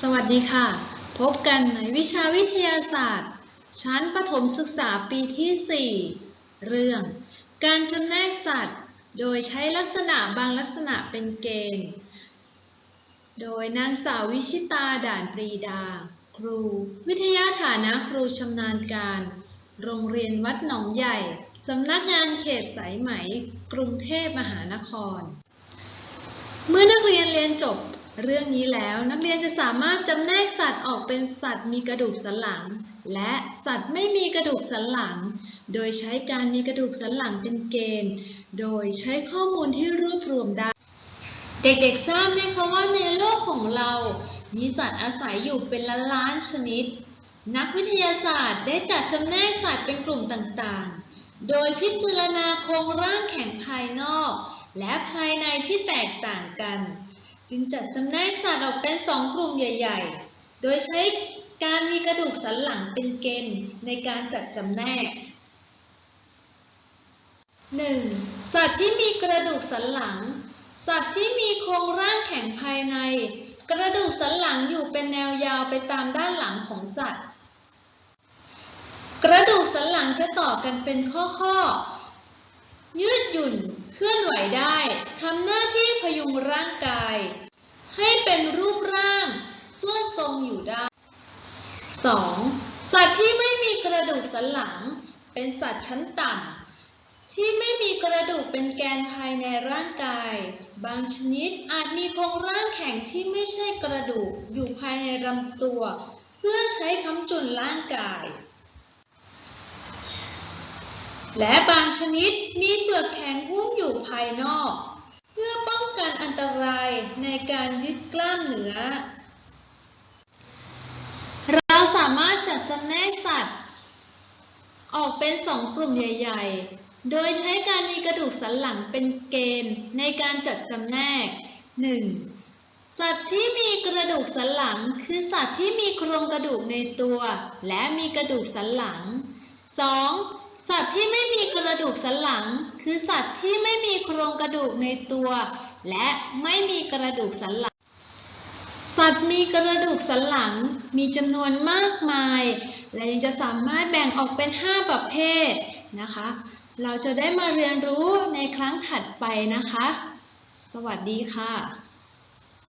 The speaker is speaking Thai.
สวัสดีค่ะ พบกันในวิชาวิทยาศาสตร์ ชั้นประถมศึกษาปีที่ 4 เรื่อง การจำแนกสัตว์ โดยใช้ลักษณะบางลักษณะเป็นเกณฑ์ โดยนางสาววิชิตาด่านปรีดา ครู วิทยาฐานะครูชำนาญการ โรงเรียนวัดหนองใหญ่สำนักงานเขตสายไหม กรุงเทพมหานคร เมื่อนักเรียนเรียนจบ เรื่องนี้แล้วนักเรียนจะสามารถจำแนกสัตว์ออกเป็นสัตว์มีกระดูกสันหลัง และสัตว์ไม่มีกระดูกสันหลัง โดยใช้การมีกระดูกสันหลังเป็นเกณฑ์ โดยใช้ข้อมูลที่รวบรวมได้ เด็กๆทราบไหมคะว่าในโลกของเรา มีสัตว์อาศัยอยู่เป็นล้านล้านๆชนิด นักวิทยาศาสตร์ได้จัดจำแนกสัตว์เป็นกลุ่มต่างๆ โดยพิจารณาโครงร่างแข็งภายนอก และภายในที่แตกต่างกัน จึงจัดจำแนกสัตว์ออกเป็นสองกลุ่มใหญ่ ๆ โดยใช้การมีกระดูกสันหลังเป็นเกณฑ์ในการจัดจำแนก 1. สัตว์ที่มีกระดูกสันหลัง สัตว์ที่มีโครงร่างแข็งภายใน กระดูกสันหลังอยู่เป็นแนวยาวไปตามด้านหลังของสัตว์ กระดูกสันหลังจะต่อกันเป็นข้อๆ ยืดหยุ่น เคลื่อนไหวได้ทำหน้าที่พยุงร่างกาย ให้เป็นรูปร่างส่วนทรงอยู่ได้ 2. สัตว์ที่ไม่มีกระดูกสันหลัง เป็นสัตว์ชั้นต่ำที่ไม่มีกระดูกเป็นแกนภายในร่างกาย บางชนิดอาจมีโครงร่างแข็งที่ไม่ใช่กระดูกอยู่ภายในลำตัว เพื่อใช้ค้ำจุนร่างกาย และบางชนิดมีเปลือกแข็งหุ้มอยู่ภายนอก เพื่อป้องกันอันตรายในการยึดกล้ามเนื้อ เราสามารถจัดจำแนกสัตว์ ออกเป็นสองกลุ่มใหญ่ ๆ โดยใช้การมีกระดูกสันหลังเป็นเกณฑ์ในการจัดจำแนก 1. สัตว์ที่มีกระดูกสันหลังคือสัตว์ที่มีโครงกระดูกในตัว และมีกระดูกสันหลัง 2. สัตว์ที่ไม่มีกระดูกสันหลัง คือสัตว์ที่ไม่มีโครงกระดูกในตัว และไม่มีกระดูกสันหลัง สัตว์มีกระดูกสันหลังมีจำนวนมากมาย และยังจะสามารถแบ่งออกเป็น 5 ประเภทนะคะ เราจะได้มาเรียนรู้ในครั้งถัดไปนะคะ สวัสดีค่ะ